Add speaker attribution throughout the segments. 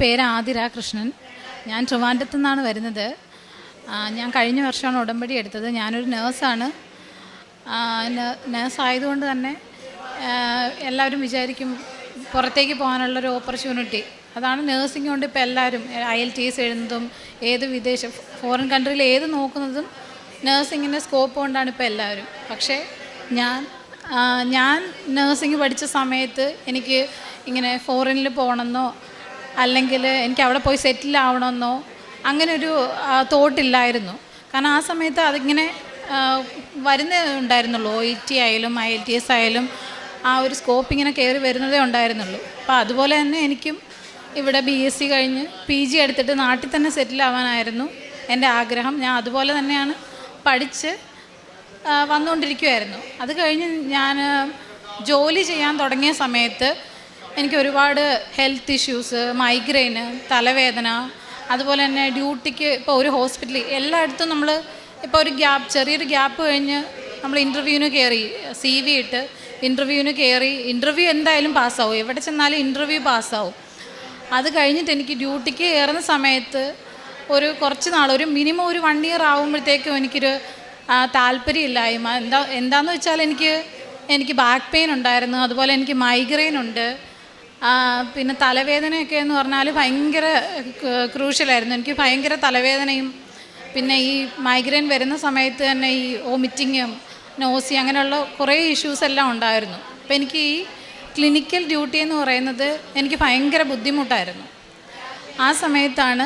Speaker 1: പേര് ആതിര കൃഷ്ണൻ. ഞാൻ ട്രിവാൻഡത്തു നിന്നാണ് വരുന്നത് ഞാൻ കഴിഞ്ഞ വർഷമാണ് ഉടമ്പടി എടുത്തത്. ഞാനൊരു നേഴ്സാണ്. നേഴ്സ് ആയതുകൊണ്ട് തന്നെ എല്ലാവരും വിചാരിക്കും പുറത്തേക്ക് പോകാനുള്ളൊരു ഓപ്പർച്യൂണിറ്റി അതാണ് നേഴ്സിംഗ് കൊണ്ട് ഇപ്പോൾ എല്ലാവരും ഐ എൽ ടി എസ് എഴുതുന്നതും ഏത് വിദേശ ഫോറിൻ കൺട്രിയിൽ ഏത് നോക്കുന്നതും നേഴ്സിങ്ങിന്റെ സ്കോപ്പ് കൊണ്ടാണ് ഇപ്പോൾ എല്ലാവരും. പക്ഷേ ഞാൻ ഞാൻ നേഴ്സിംഗ് പഠിച്ച സമയത്ത് എനിക്ക് ഇങ്ങനെ ഫോറിനിൽ പോകണമെന്നോ അല്ലെങ്കിൽ എനിക്ക് അവിടെ പോയി സെറ്റിൽ ആവണമെന്നോ അങ്ങനെ ഒരു തോട്ടില്ലായിരുന്നു കാരണം ആ സമയത്ത് അതിങ്ങനെ വരുന്നേ ഉണ്ടായിരുന്നുള്ളൂ. ഒ ഇ ടി ആയാലും ഐ എൽ ടി എസ് ആയാലും ആ ഒരു സ്കോപ്പ് ഇങ്ങനെ കയറി വരുന്നതേ ഉണ്ടായിരുന്നുള്ളൂ. അപ്പോൾ അതുപോലെ തന്നെ എനിക്കും ഇവിടെ ബി എസ് സി കഴിഞ്ഞ് പി ജി എടുത്തിട്ട് നാട്ടിൽ തന്നെ സെറ്റിൽ ആവാനായിരുന്നു എന്റെ ആഗ്രഹം. ഞാൻ അതുപോലെ തന്നെയാണ് പഠിച്ച് വന്നുകൊണ്ടിരിക്കുമായിരുന്നു അത് കഴിഞ്ഞ് ഞാൻ ജോലി ചെയ്യാൻ തുടങ്ങിയ സമയത്ത് എനിക്ക് ഒരുപാട് ഹെൽത്ത് ഇഷ്യൂസ് മൈഗ്രെയിന് തലവേദന അതുപോലെ തന്നെ ഡ്യൂട്ടിക്ക് ഇപ്പോൾ ഒരു ഹോസ്പിറ്റലിൽ എല്ലായിടത്തും നമ്മൾ ഇപ്പോൾ ഒരു ഗ്യാപ്പ് ചെറിയൊരു ഗ്യാപ്പ് കഴിഞ്ഞ് നമ്മൾ ഇന്റർവ്യൂവിന് കയറി സി വി ഇട്ട് ഇന്റർവ്യൂവിന് കയറി ഇന്റർവ്യൂ എന്തായാലും പാസ്സാവും എവിടെ ചെന്നാലും ഇന്റർവ്യൂ പാസ്സാവും അത് കഴിഞ്ഞിട്ട് എനിക്ക് ഡ്യൂട്ടിക്ക് കയറുന്ന സമയത്ത് ഒരു കുറച്ച് നാൾ ഒരു മിനിമം ഒരു വൺ ഇയർ ആകുമ്പോഴത്തേക്കും എനിക്കൊരു താല്പര്യമില്ലായ്മ. എന്താ എന്താണെന്ന് വെച്ചാൽ എനിക്ക് എനിക്ക് ബാക്ക് പെയിൻ ഉണ്ടായിരുന്നു. അതുപോലെ എനിക്ക് മൈഗ്രെയിൻ ഉണ്ട്. പിന്നെ തലവേദനയൊക്കെ എന്ന് പറഞ്ഞാൽ ഭയങ്കര ക്രൂഷ്യലായിരുന്നു. എനിക്ക് ഭയങ്കര തലവേദനയും പിന്നെ ഈ മൈഗ്രെയിൻ വരുന്ന സമയത്ത് തന്നെ ഈ വോമിറ്റിങ്ങും നോസി അങ്ങനെയുള്ള കുറേ ഇഷ്യൂസ് എല്ലാം ഉണ്ടായിരുന്നു. അപ്പം എനിക്ക് ഈ ക്ലിനിക്കൽ ഡ്യൂട്ടി എന്ന് പറയുന്നത് എനിക്ക് ഭയങ്കര ബുദ്ധിമുട്ടായിരുന്നു. ആ സമയത്താണ്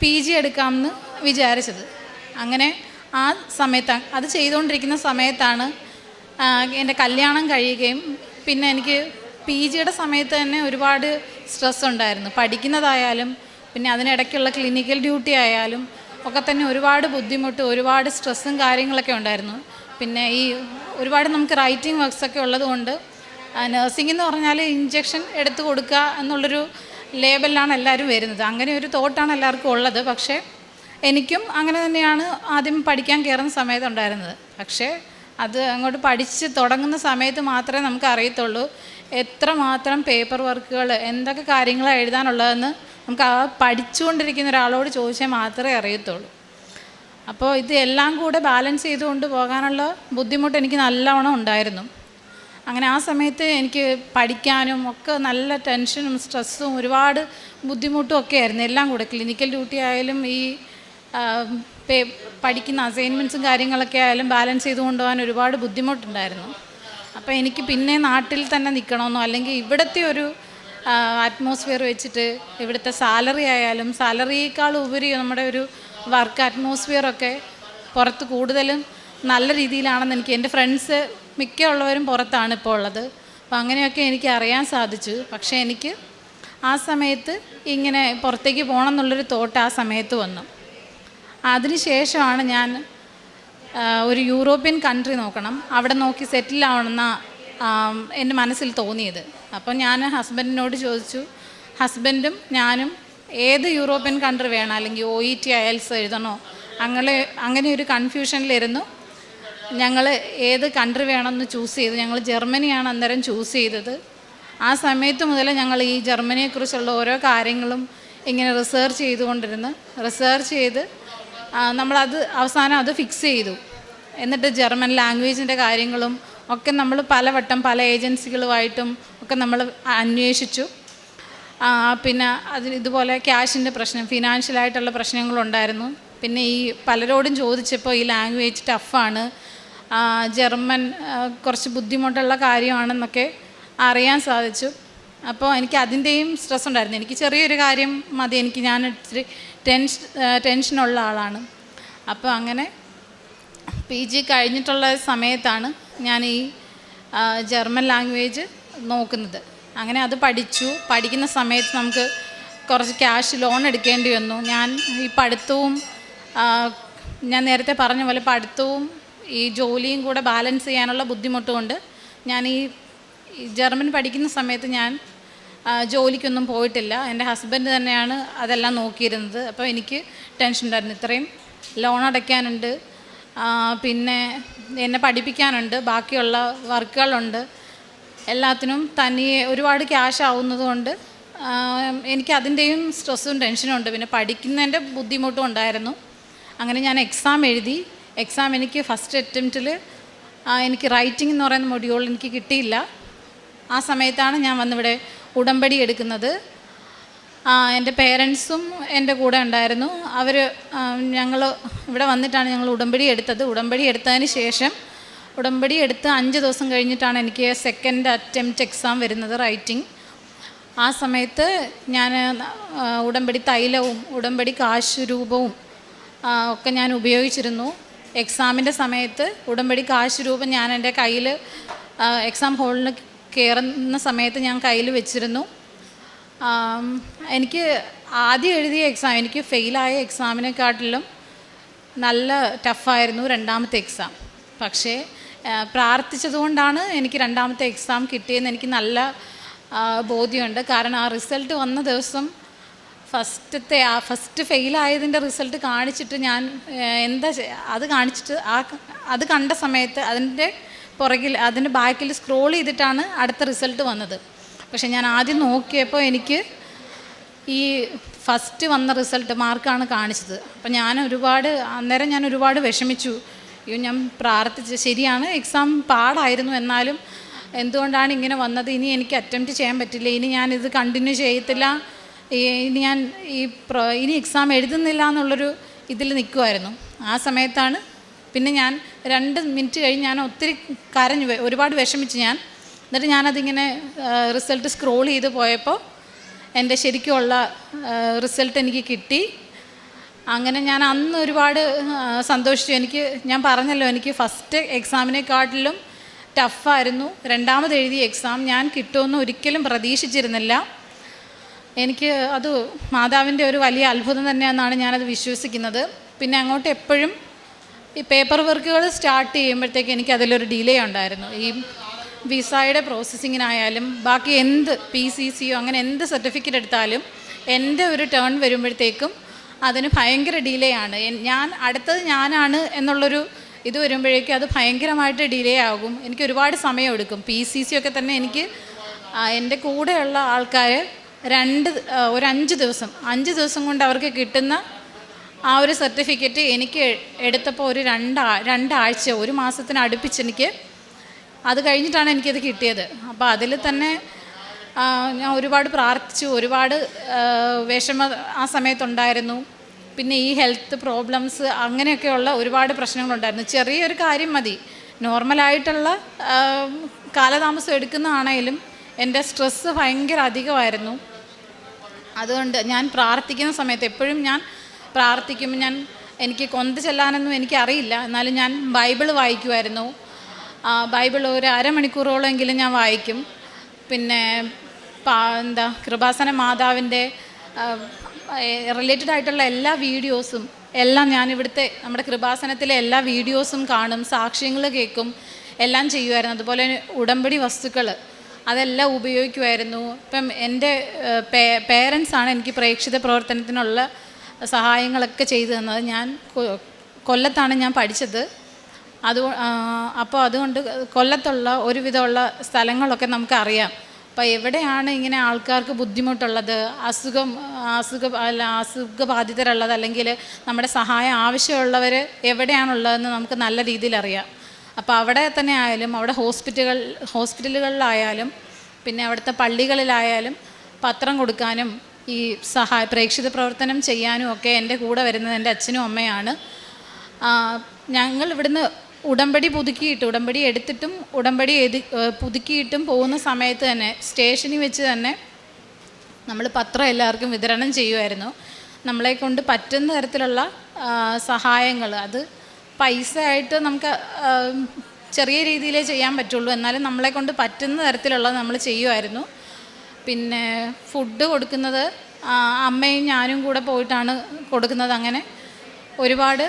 Speaker 1: പി ജി എടുക്കാമെന്ന് വിചാരിച്ചത്. അങ്ങനെ ആ സമയത്ത് അത് ചെയ്തുകൊണ്ടിരിക്കുന്ന സമയത്താണ് എന്റെ കല്യാണം കഴിയുകയും പിന്നെ എനിക്ക് പി ജിയുടെ സമയത്ത് തന്നെ ഒരുപാട് സ്ട്രെസ് ഉണ്ടായിരുന്നു. പഠിക്കുന്നതായാലും പിന്നെ അതിനിടയ്ക്കുള്ള ക്ലിനിക്കൽ ഡ്യൂട്ടി ആയാലും ഒക്കെ തന്നെ ഒരുപാട് ബുദ്ധിമുട്ട് ഒരുപാട് സ്ട്രെസ്സും കാര്യങ്ങളൊക്കെ ഉണ്ടായിരുന്നു. പിന്നെ ഈ ഒരുപാട് നമുക്ക് റൈറ്റിംഗ് വർക്ക്സ് ഒക്കെ ഉള്ളതുകൊണ്ട് നഴ്സിംഗ് എന്ന് പറഞ്ഞാൽ ഇഞ്ചക്ഷൻ എടുത്ത് കൊടുക്കുക എന്നുള്ളൊരു ലേബലിലാണ് എല്ലാവരും വരുന്നത്. അങ്ങനെ ഒരു തോട്ടാണ് എല്ലാവർക്കും ഉള്ളത്. പക്ഷേ എനിക്കും അങ്ങനെ തന്നെയാണ് ആദ്യം പഠിക്കാൻ കയറുന്ന സമയത്ത് ഉണ്ടായിരുന്നത്. പക്ഷേ അത് അങ്ങോട്ട് പഠിച്ച് തുടങ്ങുന്ന സമയത്ത് മാത്രമേ നമുക്ക് അറിയത്തുള്ളൂ. എത്രമാത്രം പേപ്പർ വർക്കുകൾ എന്തൊക്കെ കാര്യങ്ങളാണ് എഴുതാനുള്ളതെന്ന് നമുക്ക് ആ പഠിച്ചുകൊണ്ടിരിക്കുന്ന ഒരാളോട് ചോദിച്ചാൽ മാത്രമേ അറിയത്തുള്ളൂ. അപ്പോൾ ഇത് എല്ലാം കൂടെ ബാലൻസ് ചെയ്തുകൊണ്ട് പോകാനുള്ള ബുദ്ധിമുട്ട് എനിക്ക് നല്ലവണ്ണം ഉണ്ടായിരുന്നു. അങ്ങനെ ആ സമയത്ത് എനിക്ക് പഠിക്കാനും ഒക്കെ നല്ല ടെൻഷനും സ്ട്രെസ്സും ഒരുപാട് ബുദ്ധിമുട്ടും ഒക്കെ ആയിരുന്നു. എല്ലാം കൂടെ ക്ലിനിക്കൽ ഡ്യൂട്ടി ആയാലും ഈ പഠിക്കുന്ന അസൈൻമെന്റ്സും കാര്യങ്ങളൊക്കെ ആയാലും ബാലൻസ് ചെയ്ത് കൊണ്ടുപോകാൻ ഒരുപാട് ബുദ്ധിമുട്ടുണ്ടായിരുന്നു. അപ്പോൾ എനിക്ക് പിന്നെ നാട്ടിൽ തന്നെ നിൽക്കണമെന്നോ അല്ലെങ്കിൽ ഇവിടുത്തെ ഒരു അറ്റ്മോസ്ഫിയർ വെച്ചിട്ട് ഇവിടുത്തെ സാലറി ആയാലും സാലറിയേക്കാൾ ഉപരി നമ്മുടെ ഒരു വർക്ക് അറ്റ്മോസ്ഫിയറൊക്കെ പുറത്ത് കൂടുതലും നല്ല രീതിയിലാണെന്ന് എനിക്ക് എന്റെ ഫ്രണ്ട്സ് മിക്ക ഉള്ളവരും പുറത്താണ് ഇപ്പോൾ ഉള്ളത്. അപ്പോൾ അങ്ങനെയൊക്കെ എനിക്ക് അറിയാൻ സാധിച്ചു. പക്ഷേ എനിക്ക് ആ സമയത്ത് ഇങ്ങനെ പുറത്തേക്ക് പോകണം എന്നുള്ളൊരു തോട്ട് ആ സമയത്ത് വന്നു. അതിനുശേഷമാണ് ഞാൻ ഒരു യൂറോപ്യൻ കൺട്രി നോക്കണം. അവിടെ നോക്കി സെറ്റിൽ ആവണമെന്ന എന്റെ മനസ്സിൽ തോന്നിയത്. അപ്പം ഞാൻ ഹസ്ബൻഡിനോട് ചോദിച്ചു ഹസ്ബൻഡും ഞാനും ഏത് യൂറോപ്യൻ കൺട്രി വേണം? അല്ലെങ്കിൽ ഒ ഇ ടി അയൽസ് എഴുതണോ? അങ്ങനെ അങ്ങനെ ഒരു കൺഫ്യൂഷനിലിരുന്നു. ഞങ്ങൾ ഏത് കൺട്രി വേണമെന്ന് ചൂസ് ചെയ്തു. ഞങ്ങൾ ജർമ്മനിയാണ് അന്നേരം ചൂസ് ചെയ്തത്. ആ സമയത്ത് മുതൽ ഞങ്ങൾ ഈ ജർമ്മനിയെക്കുറിച്ചുള്ള ഓരോ കാര്യങ്ങളും ഇങ്ങനെ റിസർച്ച് ചെയ്തുകൊണ്ടിരുന്നു. റിസർച്ച് ചെയ്ത് നമ്മളത് അവസാനം അത് ഫിക്സ് ചെയ്തു. എന്നിട്ട് ജർമ്മൻ ലാംഗ്വേജിന്റെ കാര്യങ്ങളും ഒക്കെ നമ്മൾ പലവട്ടം പല ഏജൻസികളുമായിട്ടും ഒക്കെ നമ്മൾ അന്വേഷിച്ചു. പിന്നെ അതിന് ഇതുപോലെ ക്യാഷിന്റെ പ്രശ്നം ഫിനാൻഷ്യലായിട്ടുള്ള പ്രശ്നങ്ങളുണ്ടായിരുന്നു പിന്നെ ഈ പലരോടും ചോദിച്ചപ്പോൾ ഈ ലാംഗ്വേജ് ടഫാണ് ജർമ്മൻ കുറച്ച് ബുദ്ധിമുട്ടുള്ള കാര്യമാണെന്നൊക്കെ അറിയാൻ സാധിച്ചു. അപ്പോൾ എനിക്ക് അതിന്റെയും സ്ട്രെസ് ഉണ്ടായിരുന്നു. എനിക്ക് ചെറിയൊരു കാര്യം മതി. എനിക്ക് ഞാൻ ഇച്ചിരി ടെൻഷൻ ടെൻഷനുള്ള ആളാണ്. അപ്പോൾ അങ്ങനെ പി ജി കഴിഞ്ഞിട്ടുള്ള സമയത്താണ് ഞാൻ ഈ ജർമ്മൻ ലാംഗ്വേജ് നോക്കുന്നത്. അങ്ങനെ അത് പഠിച്ചു. പഠിക്കുന്ന സമയത്ത് നമുക്ക് കുറച്ച് ക്യാഷ് ലോൺ എടുക്കേണ്ടി വന്നു. ഞാൻ ഈ പഠിത്തവും ഞാൻ നേരത്തെ പറഞ്ഞ പോലെ പഠിത്തവും ഈ ജോലിയും കൂടെ ബാലൻസ് ചെയ്യാനുള്ള ബുദ്ധിമുട്ടുകൊണ്ട് ഞാൻ ഈ ജർമ്മൻ പഠിക്കുന്ന സമയത്ത് ഞാൻ ജോലിക്കൊന്നും പോയിട്ടില്ല. എന്റെ ഹസ്ബൻഡ് തന്നെയാണ് അതെല്ലാം നോക്കിയിരുന്നത്. അപ്പോൾ എനിക്ക് ടെൻഷൻ ഉണ്ടായിരുന്നു. ഇത്രയും ലോൺ അടയ്ക്കാനുണ്ട്. പിന്നെ എന്നെ പഠിപ്പിക്കാനുണ്ട്. ബാക്കിയുള്ള വർക്കുകളുണ്ട്. എല്ലാത്തിനും തനിയെ ഒരുപാട് ക്യാഷ് ആവുന്നതുകൊണ്ട് എനിക്ക് അതിന്റെയും സ്ട്രെസ്സും ടെൻഷനും ഉണ്ട്. പിന്നെ പഠിക്കുന്നതിന്റെ ബുദ്ധിമുട്ടും ഉണ്ടായിരുന്നു. അങ്ങനെ ഞാൻ എക്സാം എഴുതി. എക്സാം എനിക്ക് ഫസ്റ്റ് അറ്റംപ്റ്റിൽ എനിക്ക് റൈറ്റിംഗ് എന്ന് പറയുന്ന മൊഡ്യൂൾ എനിക്ക് കിട്ടിയില്ല. ആ സമയത്താണ് ഞാൻ വന്നിവിടെ ഉടമ്പടി എടുക്കുന്നത്. എന്റെ പേരൻസും എന്റെ കൂടെ ഉണ്ടായിരുന്നു. അവർ ഞങ്ങൾ ഇവിടെ വന്നിട്ടാണ് ഞങ്ങൾ ഉടമ്പടി എടുത്തത്. ഉടമ്പടി എടുത്തതിന് ശേഷം ഉടമ്പടി എടുത്ത് അഞ്ച് ദിവസം കഴിഞ്ഞിട്ടാണ് എനിക്ക് സെക്കൻഡ് അറ്റംപ്റ്റ് എക്സാം വരുന്നത് റൈറ്റിംഗ് ആ സമയത്ത് ഞാൻ ഉടമ്പടി തൈലവും ഉടമ്പടി കാശ് രൂപവും ഒക്കെ ഞാൻ ഉപയോഗിച്ചിരുന്നു. എക്സാമിന്റെ സമയത്ത് ഉടമ്പടി കാശ് രൂപം ഞാൻ എന്റെ കയ്യിൽ എക്സാം ഹോളിൽ കയറുന്ന സമയത്ത് ഞാൻ കയ്യിൽ വെച്ചിരുന്നു. എനിക്ക് ആദ്യം എഴുതിയ എക്സാം എനിക്ക് ഫെയിലായ എക്സാമിനെക്കാട്ടിലും നല്ല ടഫായിരുന്നു രണ്ടാമത്തെ എക്സാം പക്ഷേ പ്രാർത്ഥിച്ചതുകൊണ്ടാണ് എനിക്ക് രണ്ടാമത്തെ എക്സാം കിട്ടിയെന്ന് എനിക്ക് നല്ല ബോധ്യമുണ്ട്. കാരണം ആ റിസൾട്ട് വന്ന ദിവസം ഫസ്റ്റത്തെ ആ ഫസ്റ്റ് ഫെയിലായതിന്റെ റിസൾട്ട് കാണിച്ചിട്ട് ഞാൻ എന്താ അത് കാണിച്ചിട്ട് ആ അത് കണ്ട സമയത്ത് അതിന്റെ പുറകിൽ അതിന്റെ ബാക്കിൽ സ്ക്രോൾ ചെയ്തിട്ടാണ് അടുത്ത റിസൾട്ട് വന്നത്. പക്ഷെ ഞാൻ ആദ്യം നോക്കിയപ്പോൾ എനിക്ക് ഈ ഫസ്റ്റ് വന്ന റിസൾട്ട് മാർക്കാണ് കാണിച്ചത്. അപ്പം ഞാൻ ഒരുപാട് അന്നേരം ഞാൻ ഒരുപാട് വിഷമിച്ചു. അയ്യോ ഞാൻ പ്രാർത്ഥിച്ച് ശരിയാണ് എക്സാം പാടായിരുന്നു എന്നാലും എന്തുകൊണ്ടാണ് ഇങ്ങനെ വന്നത്? ഇനി എനിക്ക് അറ്റംപ്റ്റ് ചെയ്യാൻ പറ്റില്ല. ഇനി ഞാനിത് കണ്ടിന്യൂ ചെയ്യത്തില്ല. ഇനി ഞാൻ ഈ ഇനി എക്സാം എഴുതുന്നില്ല എന്നുള്ളൊരു ഇതിൽ നിൽക്കുമായിരുന്നു ആ സമയത്താണ് പിന്നെ ഞാൻ രണ്ട് മിനിറ്റ് കഴിഞ്ഞ് ഞാൻ ഒത്തിരി കരഞ്ഞു. ഒരുപാട് വിഷമിച്ച് ഞാൻ. എന്നിട്ട് ഞാനതിങ്ങനെ റിസൾട്ട് സ്ക്രോൾ ചെയ്ത് പോയപ്പോൾ എന്റെ ശരിക്കുമുള്ള റിസൾട്ട് എനിക്ക് കിട്ടി. അങ്ങനെ ഞാൻ അന്ന് ഒരുപാട് സന്തോഷിച്ചു. എനിക്ക് ഞാൻ പറഞ്ഞല്ലോ എനിക്ക് ഫസ്റ്റ് എക്സാമിനെക്കാട്ടിലും ടഫായിരുന്നു. രണ്ടാമത് എഴുതിയ എക്സാം ഞാൻ കിട്ടുമെന്ന് ഒരിക്കലും പ്രതീക്ഷിച്ചിരുന്നില്ല. എനിക്ക് അത് മാതാവിന്റെ ഒരു വലിയ അത്ഭുതം തന്നെയാണെന്നാണ് ഞാനത് വിശ്വസിക്കുന്നത്. പിന്നെ അങ്ങോട്ട് എപ്പോഴും ഈ പേപ്പർ വർക്കുകൾ സ്റ്റാർട്ട് ചെയ്യുമ്പോഴത്തേക്ക് എനിക്ക് അതിലൊരു ഡിലേ ഉണ്ടായിരുന്നു. ഈ വിസയുടെ പ്രോസസ്സിങ്ങിനായാലും ബാക്കി എന്ത് പി സി സിയോ അങ്ങനെ എന്ത് സർട്ടിഫിക്കറ്റ് എടുത്താലും എന്റെ ഒരു ടേൺ വരുമ്പോഴത്തേക്കും അതിന് ഭയങ്കര ഡിലേ ആണ്. ഞാൻ അടുത്തത് ഞാനാണ് എന്നുള്ളൊരു ഇത് വരുമ്പോഴേക്കും അത് ഭയങ്കരമായിട്ട് ഡിലേ ആകും. എനിക്ക് ഒരുപാട് സമയം എടുക്കും പി സി സി ഒക്കെ തന്നെ എനിക്ക് എന്റെ കൂടെയുള്ള ആൾക്കാർ രണ്ട് ഒരു അഞ്ച് ദിവസം അഞ്ച് ദിവസം കൊണ്ട് അവർക്ക് കിട്ടുന്ന ആ ഒരു സർട്ടിഫിക്കറ്റ് എനിക്ക് എടുത്തപ്പോൾ ഒരു രണ്ടാ രണ്ടാഴ്ച ഒരു മാസത്തിന് അടുപ്പിച്ച് എനിക്ക് അത് കഴിഞ്ഞിട്ടാണ് എനിക്കത് കിട്ടിയത്. അപ്പോൾ അതിൽ തന്നെ ഞാൻ ഒരുപാട് പ്രാർത്ഥിച്ചു ഒരുപാട് വിഷമ ആ സമയത്തുണ്ടായിരുന്നു. പിന്നെ ഈ ഹെൽത്ത് പ്രോബ്ലംസ് അങ്ങനെയൊക്കെയുള്ള ഒരുപാട് പ്രശ്നങ്ങളുണ്ടായിരുന്നു. ചെറിയൊരു കാര്യം മതി. നോർമലായിട്ടുള്ള കാലതാമസം എടുക്കുന്നതാണേലും എന്റെ സ്ട്രെസ്സ് ഭയങ്കര അധികമായിരുന്നു. അതുകൊണ്ട് ഞാൻ പ്രാർത്ഥിക്കുന്ന സമയത്ത് എപ്പോഴും ഞാൻ പ്രാർത്ഥിക്കുമ്പോൾ ഞാൻ എനിക്ക് കൊന്ത ചെല്ലാനൊന്നും എനിക്കറിയില്ല. എന്നാലും ഞാൻ ബൈബിൾ വായിക്കുമായിരുന്നു. ബൈബിൾ ഒരു അരമണിക്കൂറോളമെങ്കിലും ഞാൻ വായിക്കും. പിന്നെ എന്താ കൃപാസന മാതാവിന്റെ റിലേറ്റഡ് ആയിട്ടുള്ള എല്ലാ വീഡിയോസും എല്ലാം ഞാൻ ഇവിടുത്തെ നമ്മുടെ കൃപാസനത്തിലെ എല്ലാ വീഡിയോസും കാണും സാക്ഷ്യങ്ങൾ കേൾക്കും എല്ലാം ചെയ്യുമായിരുന്നു. അതുപോലെ ഉടമ്പടി വസ്തുക്കൾ അതെല്ലാം ഉപയോഗിക്കുമായിരുന്നു. ഇപ്പം എന്റെ പേ ആണ് എനിക്ക് പ്രേക്ഷിത പ്രവർത്തനത്തിനുള്ള സഹായങ്ങളൊക്കെ ചെയ്തു തന്നത്. ഞാൻ കൊല്ലത്താണ് ഞാൻ പഠിച്ചത്. അത് അപ്പോൾ അതുകൊണ്ട് കൊല്ലത്തുള്ള ഒരുവിധമുള്ള സ്ഥലങ്ങളൊക്കെ നമുക്കറിയാം. അപ്പോൾ എവിടെയാണ് ഇങ്ങനെ ആൾക്കാർക്ക് ബുദ്ധിമുട്ടുള്ളത്? അസുഖം അസുഖ അല്ല അസുഖബാധിതരുള്ളത് അല്ലെങ്കിൽ നമ്മുടെ സഹായം ആവശ്യമുള്ളവർ എവിടെയാണുള്ളതെന്ന് നമുക്ക് നല്ല രീതിയിൽ അറിയാം. അപ്പോൾ അവിടെ തന്നെ ആയാലും അവിടെ ഹോസ്പിറ്റലുകൾ ഹോസ്പിറ്റലുകളിലായാലും പിന്നെ അവിടുത്തെ പള്ളികളിലായാലും പത്രം കൊടുക്കാനും ഈ സഹായ പ്രേക്ഷിത പ്രവർത്തനം ചെയ്യാനും ഒക്കെ എന്റെ കൂടെ വരുന്നത് എന്റെ അച്ഛനും അമ്മയാണ്. ഞങ്ങൾ ഇവിടുന്ന് ഉടമ്പടി പുതുക്കിയിട്ട് ഉടമ്പടി എടുത്തിട്ടും ഉടമ്പടി എതി പുതുക്കിയിട്ടും പോകുന്ന സമയത്ത് തന്നെ സ്റ്റേഷനിൽ വെച്ച് തന്നെ നമ്മൾ പത്രം എല്ലാവർക്കും വിതരണം ചെയ്യുമായിരുന്നു. നമ്മളെ കൊണ്ട് പറ്റുന്ന തരത്തിലുള്ള സഹായങ്ങൾ. അത് പൈസ ആയിട്ട് നമുക്ക് ചെറിയ രീതിയിലേ ചെയ്യാൻ പറ്റുള്ളൂ. എന്നാലും നമ്മളെ കൊണ്ട് പറ്റുന്ന തരത്തിലുള്ള നമ്മൾ ചെയ്യുമായിരുന്നു. പിന്നെ ഫുഡ് കൊടുക്കുന്നത് അമ്മയും ഞാനും കൂടെ പോയിട്ടാണ് കൊടുക്കുന്നത് അങ്ങനെ ഒരുപാട്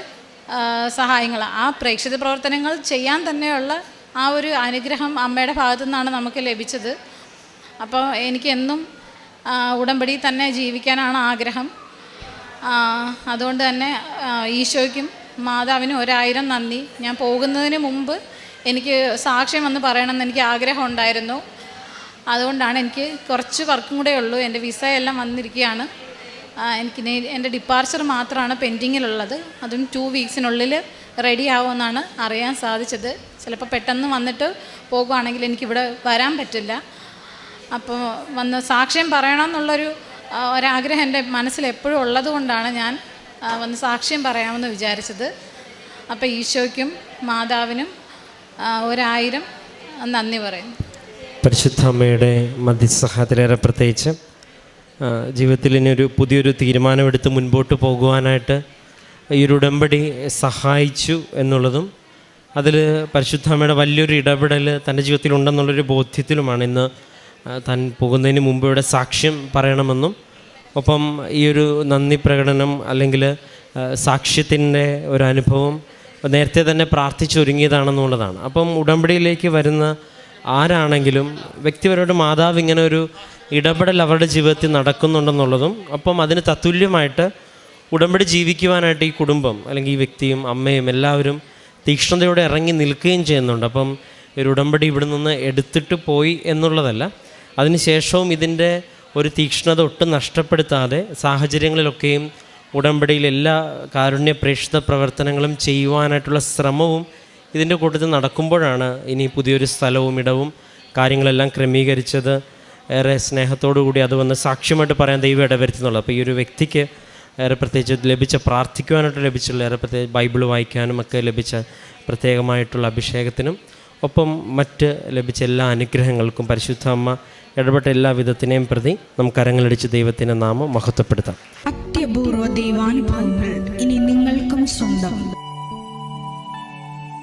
Speaker 1: സഹായങ്ങൾ ആ പ്രേക്ഷിത പ്രവർത്തനങ്ങൾ ചെയ്യാൻ തന്നെയുള്ള ആ ഒരു അനുഗ്രഹം അമ്മയുടെ ഭാഗത്തു നിന്നാണ് നമുക്ക് ലഭിച്ചത്. അപ്പോൾ എനിക്കെന്നും ഉടമ്പടി തന്നെ ജീവിക്കാനാണ് ആഗ്രഹം. അതുകൊണ്ട് തന്നെ ഈശോയ്ക്കും മാതാവിനും ഒരായിരം നന്ദി. ഞാൻ പോകുന്നതിന് മുമ്പ് എനിക്ക് സാക്ഷ്യം വന്ന് പറയണമെന്ന് എനിക്ക് ആഗ്രഹം ഉണ്ടായിരുന്നു. അതുകൊണ്ടാണ് എനിക്ക് കുറച്ച് വർക്കും കൂടെ ഉള്ളൂ. എന്റെ വിസ എല്ലാം വന്നിരിക്കുകയാണ്. എനിക്ക് എന്റെ ഡിപ്പാർച്ചർ മാത്രമാണ് പെൻഡിങ്ങിലുള്ളത്. അതും ടു വീക്സിനുള്ളിൽ റെഡി ആവുമെന്നാണ് അറിയാൻ സാധിച്ചത്. ചിലപ്പോൾ പെട്ടെന്ന് വന്നിട്ട് പോകുവാണെങ്കിൽ എനിക്കിവിടെ വരാൻ പറ്റില്ല. അപ്പോൾ വന്ന് സാക്ഷ്യം പറയണമെന്നുള്ളൊരു ഒരാഗ്രഹം എന്റെ മനസ്സിൽ എപ്പോഴും ഉള്ളത് കൊണ്ടാണ് ഞാൻ വന്ന് സാക്ഷ്യം പറയാമെന്ന് വിചാരിച്ചത്. അപ്പോൾ ഈശോയ്ക്കും മാതാവിനും ഒരായിരം നന്ദി പറയുന്നു.
Speaker 2: പരിശുദ്ധ അമ്മയുടെ മധ്യസഹായത്തിലേറെ പ്രത്യേകിച്ച് ജീവിതത്തിൽ ഇനി ഒരു പുതിയൊരു തീരുമാനമെടുത്ത് മുൻപോട്ട് പോകുവാനായിട്ട് ഈ ഒരു ഉടമ്പടി സഹായിച്ചു എന്നുള്ളതും അതിൽ പരിശുദ്ധ അമ്മയുടെ വലിയൊരു ഇടപെടൽ തന്റെ ജീവിതത്തിൽ ഉണ്ടെന്നുള്ളൊരു ബോധ്യത്തിലുമാണ് ഇന്ന് താൻ പോകുന്നതിന് മുമ്പ് ഇവിടെ സാക്ഷ്യം പറയണമെന്നും ഒപ്പം ഈ ഒരു നന്ദി പ്രകടനം അല്ലെങ്കിൽ സാക്ഷ്യത്തിന്റെ ഒരു അനുഭവം നേരത്തെ തന്നെ പ്രാർത്ഥിച്ചൊരുങ്ങിയതാണെന്നുള്ളതാണ്. അപ്പം ഉടമ്പടിയിലേക്ക് വരുന്ന ആരാണെങ്കിലും വ്യക്തിപരമായിട്ട് മാതാവ് ഇങ്ങനെ ഒരു ഇടപെടൽ അവരുടെ ജീവിതത്തിൽ നടക്കുന്നുണ്ടെന്നുള്ളതും അപ്പം അതിന് തത്തുല്യമായിട്ട് ഉടമ്പടി ജീവിക്കുവാനായിട്ട് ഈ കുടുംബം അല്ലെങ്കിൽ ഈ വ്യക്തിയും അമ്മയും എല്ലാവരും തീക്ഷ്ണതയോടെ ഇറങ്ങി നിൽക്കുകയും ചെയ്യുന്നുണ്ട്. അപ്പം ഒരു ഉടമ്പടി ഇവിടെ നിന്ന് എടുത്തിട്ട് പോയി എന്നുള്ളതല്ല അതിനുശേഷവും ഇതിന്റെ ഒരു തീക്ഷ്ണത ഒട്ടും നഷ്ടപ്പെടുത്താതെ സാഹചര്യങ്ങളിലൊക്കെയും ഉടമ്പടിയിൽ എല്ലാ കാരുണ്യ പ്രേക്ഷിത പ്രവർത്തനങ്ങളും ചെയ്യുവാനായിട്ടുള്ള ശ്രമവും ഇതിന്റെ കൂട്ടത്തിൽ നടക്കുമ്പോഴാണ് ഇനി പുതിയൊരു സ്ഥലവും ഇടവും കാര്യങ്ങളെല്ലാം ക്രമീകരിച്ചത്. ഏറെ കൂടി അത് വന്ന് സാക്ഷ്യമായിട്ട് പറയാൻ ദൈവം ഇടവരുത്തുന്നുള്ളൂ. അപ്പോൾ ഈ ഒരു വ്യക്തിക്ക് ഏറെ പ്രത്യേകിച്ച് ലഭിച്ച പ്രാർത്ഥിക്കുവാനായിട്ട് ലഭിച്ചുള്ള ഏറെ പ്രത്യേകിച്ച് ബൈബിൾ വായിക്കാനും ഒക്കെ ലഭിച്ച പ്രത്യേകമായിട്ടുള്ള അഭിഷേകത്തിനും ഒപ്പം മറ്റ് ലഭിച്ച എല്ലാ അനുഗ്രഹങ്ങൾക്കും പരിശുദ്ധ അമ്മ ഇടപെട്ട എല്ലാ വിധത്തിനെയും പ്രതി നമുക്ക് അരങ്ങളടിച്ച് ദൈവത്തിന്റെ നാമം മഹത്വപ്പെടുത്താം.
Speaker 3: അത്യപൂർവ ദൈവാനുഭവങ്ങൾ ഇനി നിങ്ങൾക്കും സ്വന്തം.